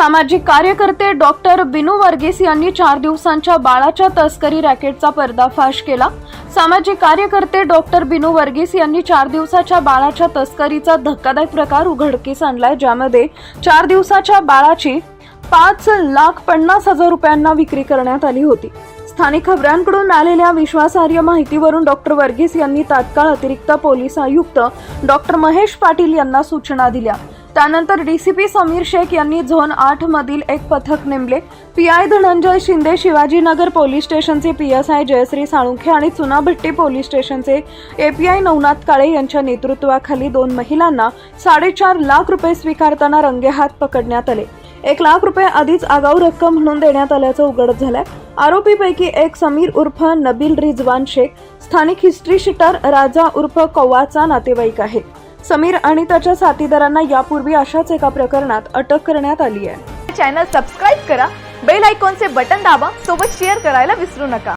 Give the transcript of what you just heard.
सामाजिक कार्यकर्ते डॉक्टर बिनू वर्गीस यांनी चार दिवसांच्या बाळाच्या तस्करी रॅकेटचा पर्दाफाश केला. सामाजिक कार्यकर्ते डॉक्टर बिनू वर्गीस यांनी चार दिवसाच्या बाळाच्या तस्करीचा धक्कादायक प्रकार उघडकीस आणलाय ज्यामध्ये चार दिवसाच्या बाळाची पाच लाख पन्नास हजार रुपयांना विक्री करण्यात आली होती. स्थानिक खबरांकडून आलेल्या विश्वासार्ह माहितीवरून डॉक्टर वर्गीस यांनी तात्काळ अतिरिक्त पोलीस आयुक्त डॉक्टर महेश पाटील यांना सूचना दिल्या. त्यानंतर डीसीपी समीर शेख यांनी झोन आठ मधील एक पथक नेमले. P I Dhananjay Shinde Shivajinagar police स्टेशनचे P S I Jayashree Salunkhe आणि चुनाभट्टी पोलीस स्टेशनचे एपीआय नवनाथ काळे यांच्या नेतृत्वाखाली दोन महिलांना साडेचार लाख रुपये स्वीकारताना रंगेहात पकडण्यात आले. एक लाख रुपये आधीच आगाऊ रक्कम म्हणून देण्यात आल्याचं उघड झालंय. आरोपीपैकी एक समीर उर्फ नबील रिजवान शेख स्थानिक हिस्ट्री शिटर राजा उर्फ कौवाचा नातेवाईक आहे. समीर आणि त्याच्या साथीदारांना यापूर्वी अशाच एका प्रकरणात अटक करण्यात आली आहे. चॅनल सबस्क्राईब करा बेल आयकॉनचे बटन दाबा सोबत शेअर करायला विसरू नका.